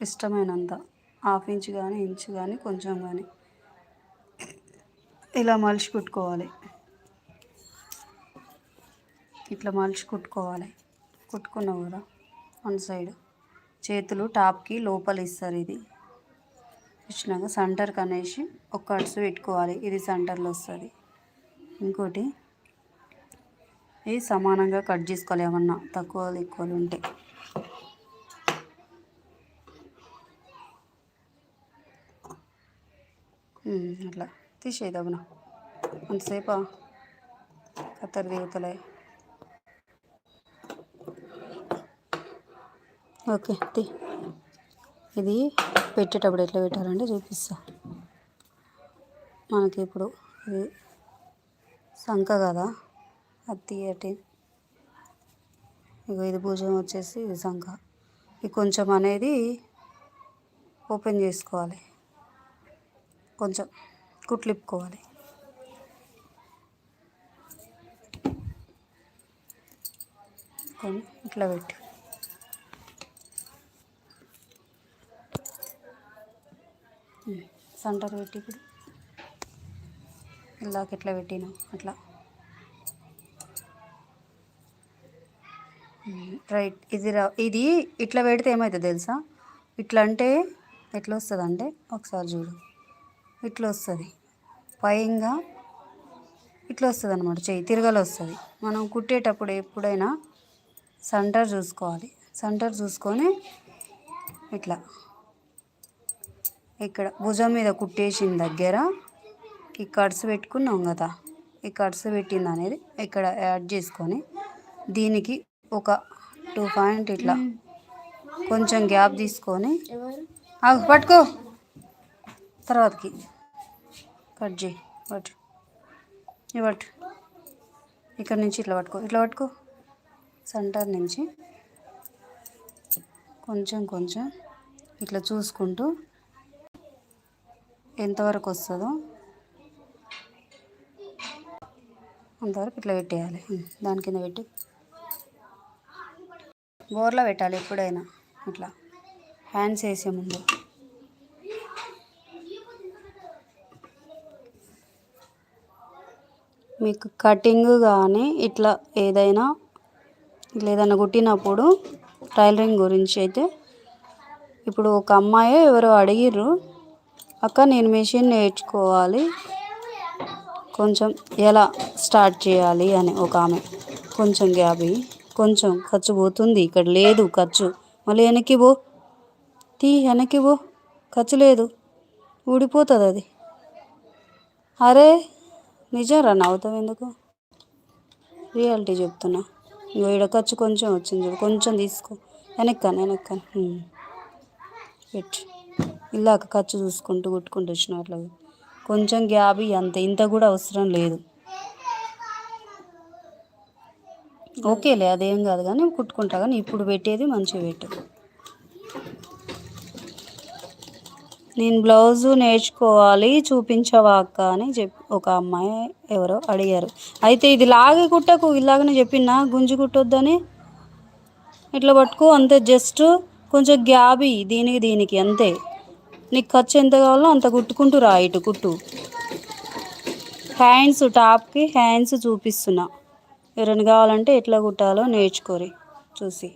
ఇష్టమైనంత half inch కానీ inch కానీ కొంచెం కానీ ఇలా మలిచి కుట్టుకోవాలి. ఇట్లా మలిచి కుట్టుకోవాలి. కుట్టుకున్నావు కదా వన్ సైడ్. చేతులు టాప్కి లోపల ఇస్తారు ఇది. ఇచ్చినాక సెంటర్కి అనేసి ఒక కట్స్ పెట్టుకోవాలి. ఇది సెంటర్లో వస్తుంది. ఇంకోటి ఇది సమానంగా కట్ చేసుకోవాలి ఏమన్నా తక్కువ ఎక్కువలు ఉంటే. అట్లా తీసేదగునా అంతసేపా? కత్తెర దిగుతలే ఓకే తీ. ఇది పెట్టేటప్పుడు ఎట్లా పెట్టారంటే చూపిస్తా. మనకి ఇప్పుడు ఇది సంఖ కదా అది తీయటి. ఇగో ఇది భుజం వచ్చేసి ఇది సంఖ ఇది కొంచెం అనేది ఓపెన్ చేసుకోవాలి. కొంచెం కుట్లిప్పుకోవాలి. ఇట్లా పెట్టు. సెంటర్ పెట్టి ఇప్పుడు. ఇందాక ఎట్లా పెట్టినాం అట్లా. రైట్. ఇది ఇది ఇట్లా పెడితే ఏమవుతుంది తెలుసా? ఇట్లా అంటే ఎట్లా వస్తుంది అంటే ఒకసారి చూడు. ఇట్లా వస్తుంది పైగా ఇట్లా వస్తుంది అనమాట చెయ్యి తిరగలు వస్తుంది మనం కుట్టేటప్పుడు ఎప్పుడైనా సెంటర్ చూసుకోవాలి. సెంటర్ చూసుకొని ఇట్లా ఇక్కడ భుజం మీద కుట్టేసిన దగ్గర ఈ కట్స్ పెట్టుకున్నాం కదా ఈ కట్స్ పెట్టింది అనేది ఇక్కడ యాడ్ చేసుకొని దీనికి ఒక టూ పాయింట్ ఇట్లా కొంచెం గ్యాప్ తీసుకొని పట్టుకో. తర్వాతకి. కట్ చేయి పట్టు. ఇవ్వట్టు ఇక్కడ నుంచి ఇట్లా పట్టుకో. ఇట్లా పట్టుకో. సెంటర్ నుంచి కొంచెం కొంచెం ఇట్లా చూసుకుంటూ ఎంతవరకు వస్తుందో అంతవరకు ఇట్లా పెట్టేయాలి. దాని కింద పెట్టి. బోర్లో పెట్టాలి ఎప్పుడైనా. ఇట్లా. హ్యాండ్స్ వేసే ముందు. మీకు కటింగ్ కానీ ఇట్లా ఏదైనా ఇట్లా ఏదైనా కుట్టినప్పుడు టైలరింగ్ గురించి అయితే ఇప్పుడు ఒక అమ్మాయి ఎవరో అడిగిర్రు అక్క నేను మెషిన్ నేర్చుకోవాలి కొంచెం ఎలా స్టార్ట్ చేయాలి? అని ఒక ఆమె. కొంచెం గ్యాబి కొంచెం ఖర్చు పోతుంది ఇక్కడ లేదు ఖర్చు మళ్ళీ వెనక్కి పో తీ వెనక్కి పో ఖర్చు లేదు ఊడిపోతుంది అది. అరే నిజం రా నవ్వుతావు ఎందుకు? రియాలిటీ చెప్తున్నా. ఇగో ఈడ ఖర్చు కొంచెం వచ్చింది చూడు. కొంచెం తీసుకో. వెనక్కాను వెనక్కాను. ఉమ్. పెట్టు. ఇలాక ఖర్చు చూసుకుంటూ కొట్టుకుంటూ వచ్చిన అట్లా కొంచెం గ్యాబ్ అంత అంతే. ఇంత కూడా అవసరం లేదు. ఓకేలే అదేం కాదు కానీ కుట్టుకుంటా కానీ ఇప్పుడు పెట్టేది మంచిగా పెట్టు. నేను బ్లౌజ్ నేర్చుకోవాలి చూపించవా అక్క అని చెప్పి ఒక అమ్మాయి ఎవరో అడిగారు. అయితే ఇది లాగే కుట్టకు ఇలాగనే చెప్పినా గుంజి కుట్టొద్దని? ఇట్లా పట్టుకో? అంతే జస్ట్ కొంచెం గ్యాబి దీనికి దీనికి అంతే. నీకు ఖర్చు ఎంత కావాలో అంత కుట్టుకుంటూ రా ఇటు కుట్టు. హ్యాండ్స్ టాప్కి హ్యాండ్స్ చూపిస్తున్నా. ఎవరైనా కావాలంటే ఎట్లా కుట్టాలో నేర్చుకోరి చూసి.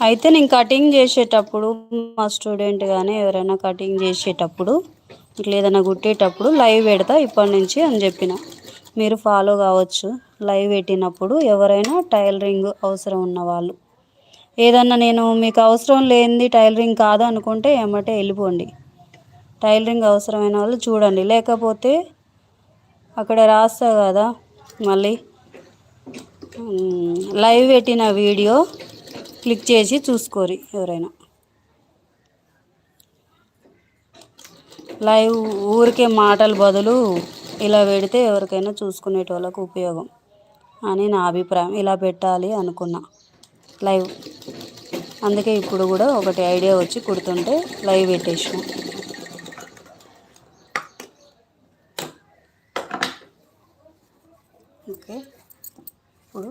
అయితే నేను కటింగ్ చేసేటప్పుడు మా స్టూడెంట్ కానీ ఎవరైనా కటింగ్ చేసేటప్పుడు ఇట్లా ఏదైనా కుట్టేటప్పుడు లైవ్ పెడతా ఇప్పటి నుంచి అని చెప్పిన. మీరు ఫాలో కావచ్చు. లైవ్ పెట్టినప్పుడు ఎవరైనా టైలరింగ్ అవసరం ఉన్నవాళ్ళు ఏదన్నా నేను మీకు అవసరం లేనిది టైలరింగ్ కాదు అనుకుంటే ఏమంటే వెళ్ళిపోండి. టైలరింగ్ అవసరమైన వాళ్ళు చూడండి. లేకపోతే అక్కడ రాస్తా కదా మళ్ళీ. లైవ్ పెట్టిన వీడియో క్లిక్ చేసి చూసుకోరి ఎవరైనా. లైవ్ ఊరికే మాటల బదులు ఇలా పెడితే ఎవరికైనా చూసుకునేటోళ్ళకు ఉపయోగం అని నా అభిప్రాయం. ఇలా పెట్టాలి అనుకున్నా. లైవ్. అందుకే ఇప్పుడు కూడా ఒకటి ఐడియా వచ్చి కుడుతుంటే లైవ్ పెట్టేసిన. ఓకే. ఇప్పుడు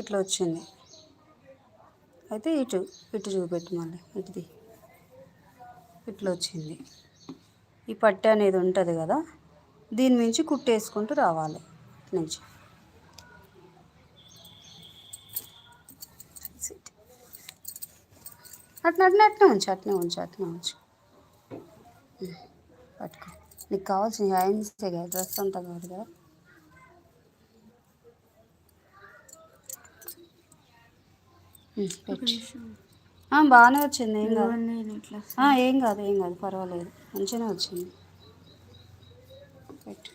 ఇట్లా వచ్చింది. అయితే ఇటు ఇటు చూపెట్టు మళ్ళీ ఇటుది. ఇట్లా వచ్చింది. ఈ పట్టె అనేది ఉంటుంది కదా దీని నుంచి కుట్టేసుకుంటూ రావాలి ఇటు నుంచి అట్లా అట్లా అట్లా ఉంచు అట్నే ఉంచు అట్నే ఉంచు. పట్టుకో. నీకు కావాల్సిన హ్యాండ్సే కదా డ్రెస్ అంతా కాదు కదా. బాగానే వచ్చింది ఏం కాదు. ఏం కాదు ఏం కాదు పర్వాలేదు. మంచిగానే వచ్చింది. పెట్టు.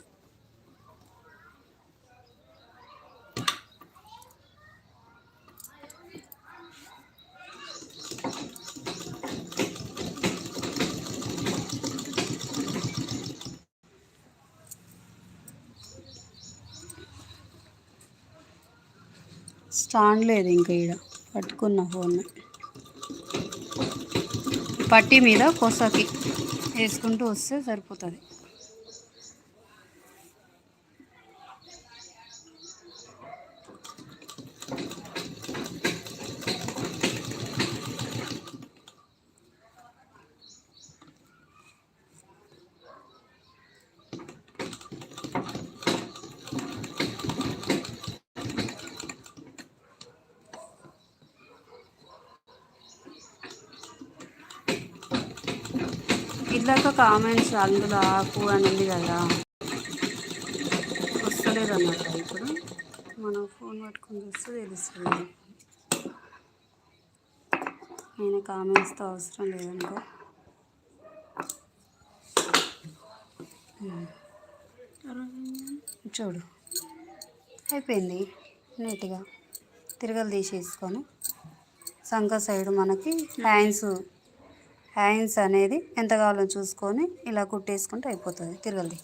స్టాండ్ లేదు ఇంకా ఈడ. పట్టుకున్న ఫోన్ పట్టి మీద కొసకి వేసుకుంటూ వస్తే సరిపోతుంది. ఇట్లాక కామెంట్స్ అందులో ఆకు అని ఉంది కదా. వస్తలేదు అన్నమాట ఇప్పుడు. మనం ఫోన్ పట్టుకొని చూస్తే తెలుస్తుంది. నేను కామెంట్స్తో అవసరం లేదనుకో. చూడు. అయిపోయింది. నీట్గా తిరగలు తీసేసుకొని సంక సైడ్ మనకి హ్యాండ్స్ హ్యాండ్స్ అనేది ఎంత కావాలో చూసుకొని ఇలా కుట్టేసుకుంటే అయిపోతుంది. తిరగలి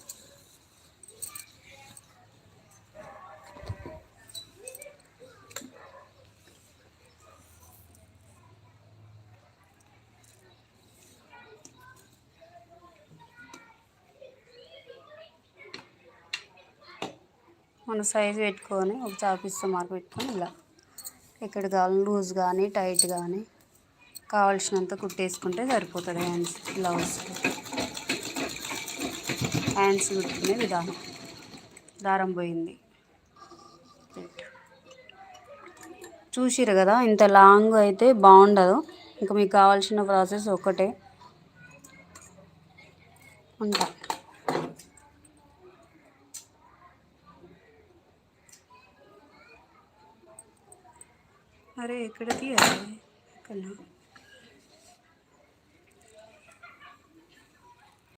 మన సైజు పెట్టుకొని ఒక చాపిస్తూ మార్పు పెట్టుకొని ఇలా ఎక్కడ కావాలి లూజ్ కానీ టైట్ కానీ కావాల్సినంత కుట్టేసుకుంటే సరిపోతుంది హ్యాండ్స్ బ్లౌజ్ హ్యాండ్స్ కుట్టుకునే విధానం. దారం పోయింది. చూసిరు కదా ఇంత లాంగ్ అయితే బాగుండదు. ఇంకా మీకు కావాల్సిన ప్రాసెస్ ఒకటే. ఉంటా. అరే ఎక్కడ తీయాలి? ఎక్కడ?